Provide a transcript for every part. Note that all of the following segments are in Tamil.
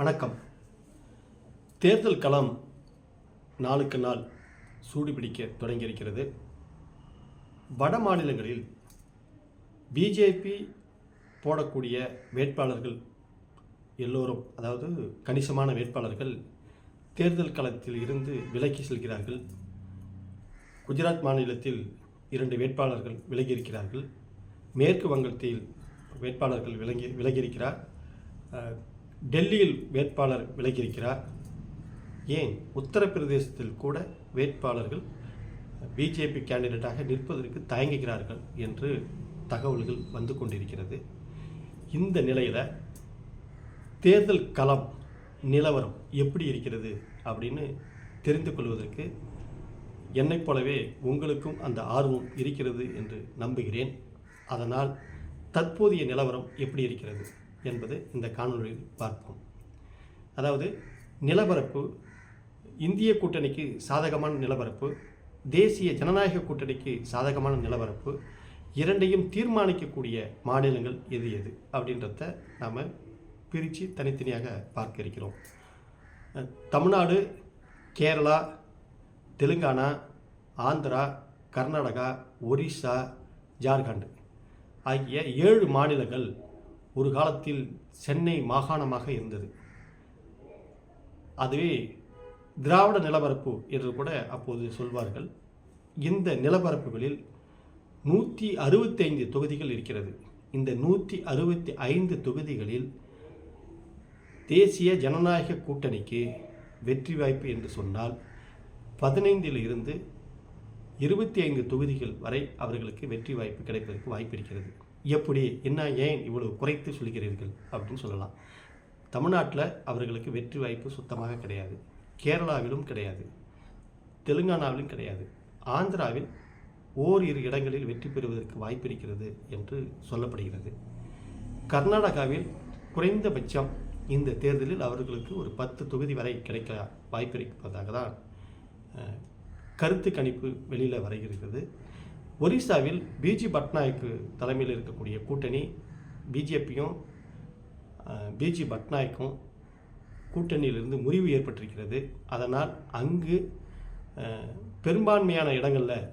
வணக்கம். தேர்தல் களம் நாளுக்கு நாள் சூடுபிடிக்க தொடங்கியிருக்கிறது. வட மாநிலங்களில் பிஜேபி போடக்கூடிய வேட்பாளர்கள் எல்லோரும் அதாவது கணிசமான வேட்பாளர்கள் தேர்தல் களத்தில் இருந்து விலக்கி செல்கிறார்கள். குஜராத் மாநிலத்தில் இரண்டு வேட்பாளர்கள் விலகியிருக்கிறார்கள். மேற்கு வங்கத்தில் வேட்பாளர்கள் விலகி விலகியிருக்கிறார். டெல்லியில் வேட்பாளர் விலகியிருக்கிறார். ஏன்? உத்தரப்பிரதேசத்தில் கூட வேட்பாளர்கள் பிஜேபி கேண்டிடேட்டாக நிற்பதற்கு தயங்குகிறார்கள் என்று தகவல்கள் வந்து கொண்டிருக்கிறது. இந்த நிலையில் தேர்தல் களம் நிலவரம் எப்படி இருக்கிறது அப்படின்னு தெரிந்து கொள்வதற்கு என்னைப் போலவே உங்களுக்கும் அந்த ஆர்வம் இருக்கிறது என்று நம்புகிறேன். அதனால் தற்போதைய நிலவரம் எப்படி இருக்கிறது? என்பது இந்த காணொளியில் பார்ப்போம். அதாவது நிலப்பரப்பு இந்திய கூட்டணிக்கு சாதகமான நிலப்பரப்பு தேசிய ஜனநாயக கூட்டணிக்கு சாதகமான நிலப்பரப்பு இரண்டையும் தீர்மானிக்கக்கூடிய மாநிலங்கள் எது எது அப்படின்றத நாம் பிரித்து தனித்தனியாக பார்க்க இருக்கிறோம். தமிழ்நாடு கேரளா தெலுங்கானா ஆந்திரா கர்நாடகா ஒரிசா ஜார்க்கண்ட் ஆகிய ஏழு மாநிலங்கள் ஒரு காலத்தில் சென்னை மாகாணமாக இருந்தது. அதுவே திராவிட நிலப்பரப்பு என்று கூட அப்போது சொல்வார்கள். இந்த நிலப்பரப்புகளில் நூற்றி அறுபத்தைந்து தொகுதிகள் இருக்கிறது. இந்த நூற்றி அறுபத்தி ஐந்து தொகுதிகளில் தேசிய ஜனநாயக கூட்டணிக்கு வெற்றி வாய்ப்பு என்று சொன்னால் பதினைந்தில் இருந்து இருபத்தி ஐந்து தொகுதிகள் வரை அவர்களுக்கு வெற்றி வாய்ப்பு கிடைப்பதற்கு வாய்ப்பு இருக்கிறது. எப்படி என்ன ஏன் இவ்வளவு குறைத்து சொல்கிறீர்கள் அப்படின்னு சொல்லலாம். தமிழ்நாட்டில் அவர்களுக்கு வெற்றி வாய்ப்பு சுத்தமாக கிடையாது. கேரளாவிலும் கிடையாது. தெலுங்கானாவிலும் கிடையாது. ஆந்திராவில் ஓரிரு இடங்களில் வெற்றி பெறுவதற்கு வாய்ப்பு இருக்கிறது என்று சொல்லப்படுகிறது. கர்நாடகாவில் குறைந்தபட்சம் இந்த தேர்தலில் அவர்களுக்கு ஒரு பத்து தொகுதி வரை கிடைக்க வாய்ப்பு இருப்பதாக தான் கருத்து கணிப்பு வெளியில் வருகிறது. ஒரிசாவில் பிஜி பட்நாயக்கு தலைமையில் இருக்கக்கூடிய கூட்டணி பிஜேபியும் பிஜி பட்நாயக்கும் கூட்டணியிலிருந்து முறிவு ஏற்பட்டிருக்கிறது. அதனால் அங்கு பெரும்பான்மையான இடங்களில்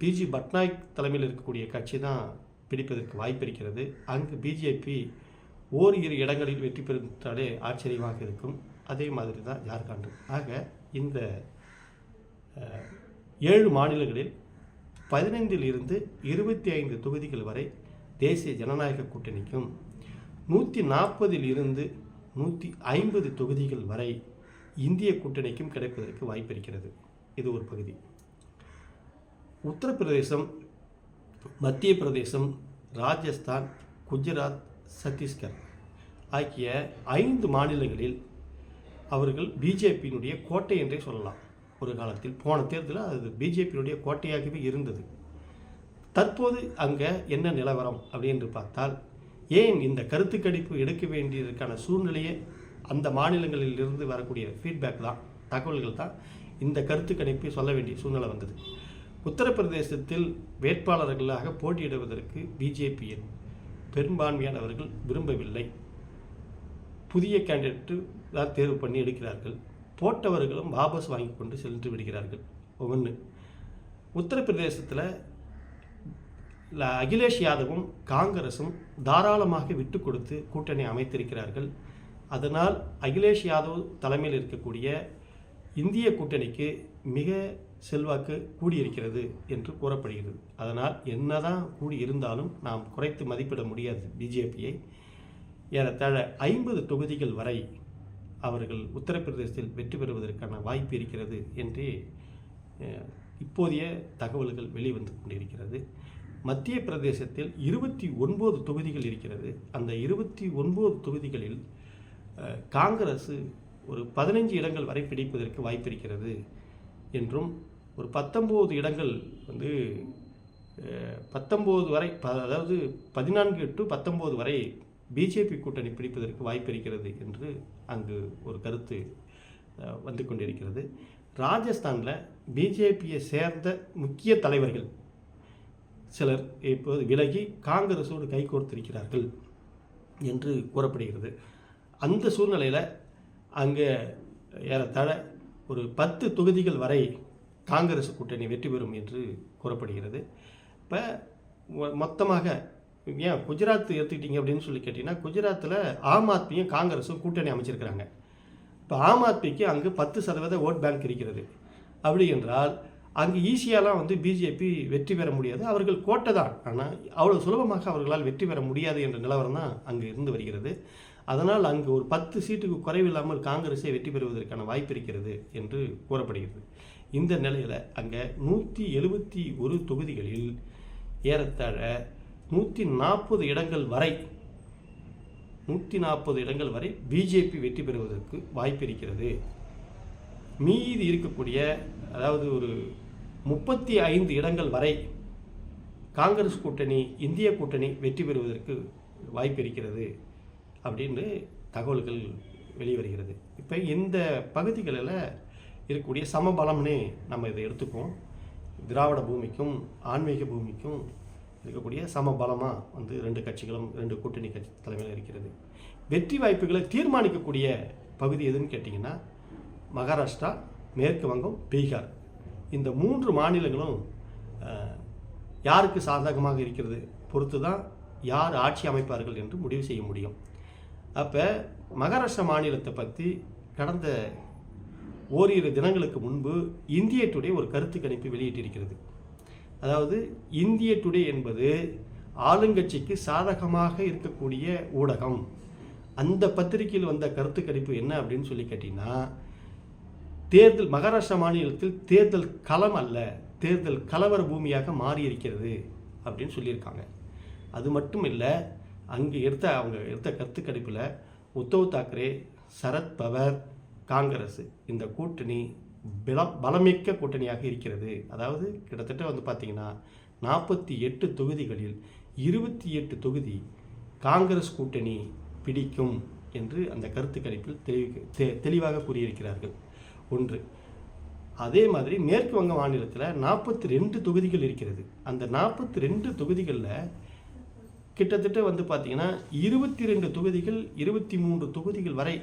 பிஜி பட்நாயக் தலைமையில் இருக்கக்கூடிய கட்சி தான் பிடிப்பதற்கு வாய்ப்பு இருக்கிறது. அங்கு பிஜேபி ஓர் இரு இடங்களில் வெற்றி பெற்றாலே ஆச்சரியமாக இருக்கும். அதே மாதிரி தான் ஜார்க்கண்ட் ஆக இந்த ஏழு மாநிலங்களில் பதினைந்தில் இருந்து இருபத்தி ஐந்து தொகுதிகள் வரை தேசிய ஜனநாயக கூட்டணிக்கும் நூற்றி நாற்பதில் இருந்து நூற்றி ஐம்பது தொகுதிகள் வரை இந்திய கூட்டணிக்கும் கிடைப்பதற்கு வாய்ப்பிருக்கிறது. இது ஒரு பகுதி. உத்தரப்பிரதேசம் மத்திய பிரதேசம் ராஜஸ்தான் குஜராத் சத்தீஸ்கர் ஆகிய ஐந்து மாநிலங்களில் அவர்கள் பிஜேபியினுடைய கோட்டை என்றே சொல்லலாம். ஒரு காலத்தில் போன தேர்தலில் அது பிஜேபியினுடைய கோட்டையாகவே இருந்தது. தற்போது அங்கே என்ன நிலவரம் அப்படின்னு பார்த்தால் ஏன் இந்த கருத்து கணிப்பு எடுக்க வேண்டியதற்கான சூழ்நிலையே அந்த மாநிலங்களில் இருந்து வரக்கூடிய ஃபீட்பேக் தான் தகவல்கள் தான் இந்த கருத்து கணிப்பை சொல்ல வேண்டிய சூழ்நிலை வந்தது. உத்தரப்பிரதேசத்தில் வேட்பாளர்களாக போட்டியிடுவதற்கு பிஜேபியின் பெரும்பான்மையானவர்கள் விரும்பவில்லை. புதிய கேண்டிடேட்டு தான் தேர்வு பண்ணி எடுக்கிறார்கள். போட்டவர்களும் வாபஸ் வாங்கி கொண்டு சென்று விடுகிறார்கள். ஒன்று உத்தரப்பிரதேசத்தில் அகிலேஷ் யாதவும் காங்கிரஸும் தாராளமாக விட்டு கொடுத்து கூட்டணி அமைத்திருக்கிறார்கள். அதனால் அகிலேஷ் யாதவ் தலைமையில் இருக்கக்கூடிய இந்திய கூட்டணிக்கு மிக செல்வாக்கு கூடியிருக்கிறது என்று கூறப்படுகிறது. அதனால் என்னதான் கூடி இருந்தாலும் நாம் குறைத்து மதிப்பிட முடியாது. பிஜேபியை ஏறத்தாழ ஐம்பது தொகுதிகள் வரை அவர்கள் உத்தரப்பிரதேசத்தில் வெற்றி பெறுவதற்கான வாய்ப்பு இருக்கிறது என்றே இப்போதைய தகவல்கள் வெளிவந்து கொண்டிருக்கிறது. மத்திய பிரதேசத்தில் இருபத்தி ஒன்பது தொகுதிகள் இருக்கிறது. அந்த இருபத்தி ஒன்பது தொகுதிகளில் காங்கிரஸ் ஒரு பதினைஞ்சு இடங்கள் வரை பிடிப்பதற்கு வாய்ப்பு இருக்கிறது என்றும் ஒரு பத்தொம்போது இடங்கள் வந்து பத்தொம்போது வரை ப- அதாவது பதினான்கு டு பத்தொம்போது வரை பிஜேபி கூட்டணி பிடிப்பதற்கு வாய்ப்பு இருக்கிறது என்று அங்கு ஒரு கருத்து வந்து கொண்டிருக்கிறது. ராஜஸ்தானில் பிஜேபியை சேர்ந்த முக்கிய தலைவர்கள் சிலர் இப்போது விலகி காங்கிரஸோடு கைகோர்த்திருக்கிறார்கள் என்று கூறப்படுகிறது. அந்த சூழ்நிலையில் அங்கே ஏறத்தாழ ஒரு பத்து தொகுதிகள் வரை காங்கிரஸ் கூட்டணி வெற்றி பெறும் என்று கூறப்படுகிறது. இப்போ மொத்தமாக ஏன் குஜராத் எடுத்துக்கிட்டீங்க அப்படின்னு சொல்லி கேட்டிங்கன்னா குஜராத்தில் ஆம் ஆத்மியும் காங்கிரஸும் கூட்டணி அமைச்சிருக்கிறாங்க. இப்போ ஆம் ஆத்மிக்கு அங்கு பத்து சதவீத ஓட் பேங்க் இருக்கிறது. அப்படி என்றால் அங்கு ஈஸியாலாம் வந்து பிஜேபி வெற்றி பெற முடியாது. அவர்கள் கோட்டை தான். ஆனால் அவ்வளோ சுலபமாக அவர்களால் வெற்றி பெற முடியாது என்ற நிலவரம் தான் அங்கு இருந்து வருகிறது. அதனால் அங்கு ஒரு பத்து சீட்டுக்கு குறைவில்லாமல் காங்கிரஸே வெற்றி பெறுவதற்கான வாய்ப்பு இருக்கிறது என்று கூறப்படுகிறது. இந்த நிலையில் அங்கே நூற்றி எழுபத்தி ஒரு தொகுதிகளில் ஏறத்தாழ நூற்றி நாற்பது இடங்கள் வரை நூற்றி நாற்பது இடங்கள் வரை பிஜேபி வெற்றி பெறுவதற்கு வாய்ப்பு இருக்கிறது மீதி இருக்கக்கூடிய அதாவது ஒரு முப்பத்தி ஐந்து இடங்கள் வரை காங்கிரஸ் கூட்டணி இந்திய கூட்டணி வெற்றி பெறுவதற்கு வாய்ப்பு இருக்கிறது அப்படின்னு தகவல்கள் வெளிவருகிறது. இப்போ இந்த பகுதிகளில் இருக்கக்கூடிய சமபலம்னே நம்ம இதை எடுத்துப்போம் திராவிட பூமிக்கும் ஆன்மீக பூமிக்கும் இருக்கக்கூடிய சமபலமாக வந்து ரெண்டு கட்சிகளும் ரெண்டு கூட்டணி கட்சி தலைமையில் இருக்கிறது. வெற்றி வாய்ப்புகளை தீர்மானிக்கக்கூடிய பகுதி எதுன்னு கேட்டிங்கன்னா மகாராஷ்டிரா மேற்கு வங்கம் பீகார். இந்த மூன்று மாநிலங்களும் யாருக்கு சாதகமாக இருக்கிறது? பொறுத்து தான் யார் ஆட்சி அமைப்பார்கள் என்று முடிவு செய்ய முடியும். அப்போ மகாராஷ்டிரா மாநிலத்தை பற்றி கடந்த ஓரிரு தினங்களுக்கு முன்பு இந்திய டுடே ஒரு கருத்து கணிப்பு வெளியிட்டிருக்கிறது. அதாவது இந்திய டுடே என்பது ஆளுங்கட்சிக்கு சாதகமாக இருக்கக்கூடிய ஊடகம். அந்த பத்திரிகையில் வந்த கருத்து கணிப்பு என்ன அப்படின்னு சொல்லி கேட்டிங்கன்னா தேர்தல் மகாராஷ்டிரா மாநிலத்தில் தேர்தல் களம் அல்ல தேர்தல் கலவர பூமியாக மாறி இருக்கிறது அப்படின்னு சொல்லியிருக்காங்க. அது மட்டும் இல்லை அங்கே எடுத்த அவங்க எடுத்த கருத்து கணிப்பில் உத்தவ் தாக்கரே சரத் பவர் காங்கிரஸ் இந்த கூட்டணி பல பலமிக்க கூட்டணியாக இருக்கிறது. அதாவது கிட்டத்தட்ட வந்து பார்த்திங்கன்னா நாற்பத்தி எட்டு தொகுதிகளில் இருபத்தி எட்டு தொகுதி காங்கிரஸ் கூட்டணி பிடிக்கும் என்று அந்த கருத்து கணிப்பில் தெளிவி தெ- தெளிவாக கூறியிருக்கிறார்கள். ஒன்று. அதே மாதிரி மேற்கு வங்க மாநிலத்தில் நாற்பத்தி ரெண்டு தொகுதிகள் இருக்கிறது. அந்த நாற்பத்தி ரெண்டு தொகுதிகளில் கிட்டத்தட்ட வந்து பார்த்திங்கன்னா இருபத்தி ரெண்டு தொகுதிகள் இருபத்தி மூன்று தொகுதிகள் வரை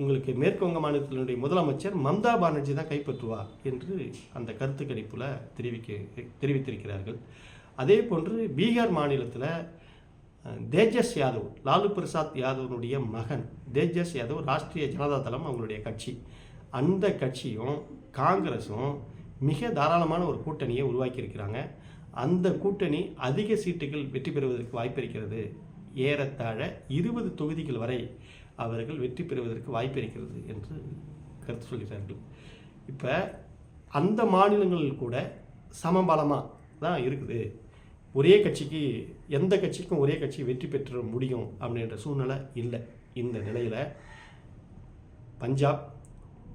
உங்களுக்கு மேற்கு வங்க மாநிலத்தினுடைய முதலமைச்சர் மம்தா பானர்ஜி தான் கைப்பற்றுவார் என்று அந்த கருத்து கணிப்பில் தெரிவிக்க தெரிவித்திருக்கிறார்கள். அதே போன்று பீகார் மாநிலத்தில் தேஜஸ் யாதவ் லாலு பிரசாத் யாதவனுடைய மகன் தேஜஸ் யாதவ் ராஷ்ட்ரிய ஜனதா தளம் அவங்களுடைய கட்சி. அந்த கட்சியும் காங்கிரஸும் மிக தாராளமான ஒரு கூட்டணியை உருவாக்கியிருக்கிறாங்க. அந்த கூட்டணி அதிக சீட்டுகள் வெற்றி பெறுவதற்கு வாய்ப்பு இருக்கிறது. ஏறத்தாழ இருபது தொகுதிகள் வரை அவர்கள் வெற்றி பெறுவதற்கு வாய்ப்பு இருக்கிறது என்று கருத்து சொல்கிறார்கள். இப்போ அந்த மாநிலங்களில் கூட சமபலமாக தான் இருக்குது. ஒரே கட்சிக்கு எந்த கட்சிக்கும் ஒரே கட்சி வெற்றி பெற்ற முடியும் அப்படின்ற சூழ்நிலை இல்லை. இந்த நிலையில் பஞ்சாப்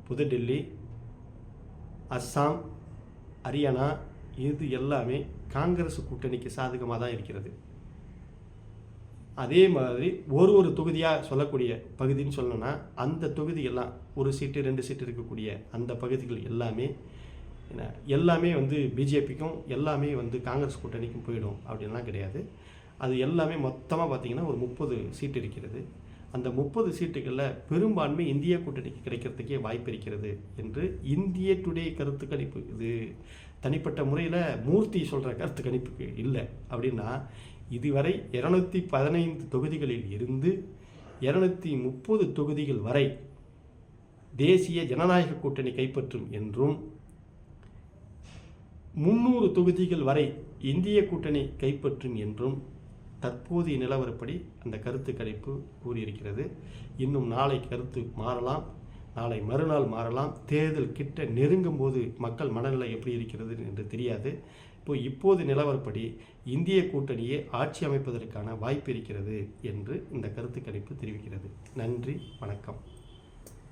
புதுடெல்லி அஸ்ஸாம் ஹரியானா இது எல்லாமே காங்கிரஸ் கூட்டணிக்கு சாதகமாக தான் இருக்கிறது. அதே மாதிரி ஒரு ஒரு தொகுதியாக சொல்லக்கூடிய பகுதின்னு சொல்லணும்னா அந்த தொகுதியெல்லாம் ஒரு சீட்டு ரெண்டு சீட்டு இருக்கக்கூடிய அந்த பகுதிகள் எல்லாமே எல்லாமே வந்து பிஜேபிக்கும் எல்லாமே வந்து காங்கிரஸ் கூட்டணிக்கும் போயிடும் அப்படின்லாம் கிடையாது. அது எல்லாமே மொத்தமாக பார்த்திங்கன்னா ஒரு முப்பது சீட்டு இருக்கிறது. அந்த முப்பது சீட்டுகளில் பெரும்பான்மை இந்திய கூட்டணிக்கு கிடைக்கிறதுக்கே வாய்ப்பு இருக்கிறது என்று இந்திய டுடே கருத்து கணிப்பு இது தனிப்பட்ட முறையில் மூர்த்தி சொல்கிற கருத்து கணிப்புக்கு இல்லை அப்படின்னா இதுவரை இருநூத்தி பதினைந்து தொகுதிகளில் இருந்து இரநூத்தி முப்பது தொகுதிகள் வரை தேசிய ஜனநாயக கூட்டணி கைப்பற்றும் என்றும் முந்நூறு தொகுதிகள் வரை இந்திய கூட்டணி கைப்பற்றும் என்றும் தற்போதைய நிலவரப்படி அந்த கருத்து கணிப்பு கூறியிருக்கிறது. இன்னும் நாளை கருத்து மாறலாம். நாளை மறுநாள் மாறலாம். தேர்தல் கிட்ட நெருங்கும் போது மக்கள் மனநிலை எப்படி இருக்கிறது என்று தெரியாது. இப்போ இப்போது நிலவரப்படி இந்திய கூட்டணியை ஆட்சி அமைப்பதற்கான வாய்ப்பு இருக்கிறது என்று இந்த கருத்து கணிப்பு தெரிவிக்கிறது. நன்றி வணக்கம்.